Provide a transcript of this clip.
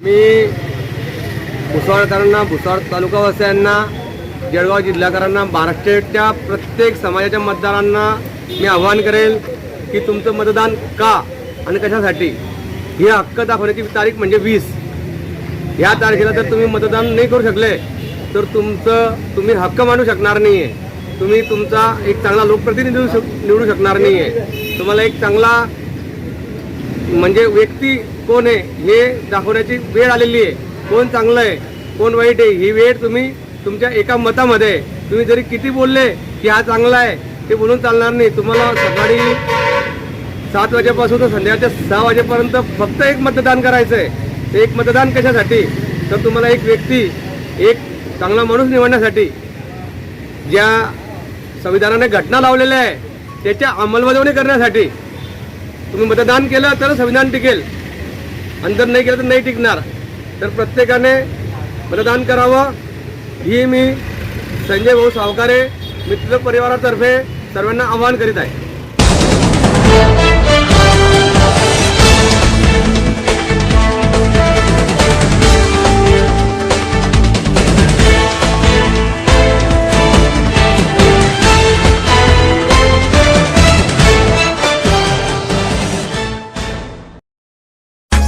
मी भुसावळकरांना भुसावळ तालुकावासियांना जळगाव जिल्हाकरांना महाराष्ट्राच्या प्रत्येक समाजाच्या मतदारांना मी आव्हान करेल की तुमचं मतदान का आणि कशासाठी? ही हक्क दाखवण्याची तारीख म्हणजे वीस. या तारखेला जर तुम्ही मतदान नाही करू शकले तर तुमचं तुम्ही हक्क मांडू शकणार नाही आहे तुम्ही तुमचा एक चांगला लोकप्रतिनिधी निवडू निवडू शकणार नाही आहे तुम्हाला एक चांगला म्हणजे व्यक्ती कोण आहे हे दाखवण्याची वेळ आलेली आहे. कोण चांगलं आहे कोण वाईट आहे ही वेळ तुम्ही तुमच्या एका मतामध्ये तुम्ही जरी किती बोलले की हा चांगला आहे ते बोलून चालणार नाही. तुम्हाला सकाळी सात वाजेपासून तर संध्याकाळच्या सहा वाजेपर्यंत फक्त एक मतदान करायचं आहे. ते एक मतदान कशासाठी? तर तुम्हाला एक व्यक्ती एक चांगला माणूस निवडण्यासाठी ज्या संविधानाने घटना लावलेल्या आहे त्याच्या अंमलबजावणी करण्यासाठी तुम्ही मतदान केलं तर संविधान टिकेल. आणि जर नाही केलं तर नाही टिकणार. तर प्रत्येकाने मतदान करावं. ही मी संजय भाऊ सावकारे मित्र परिवारातर्फे सर्वांना आवाहन करीत आहे.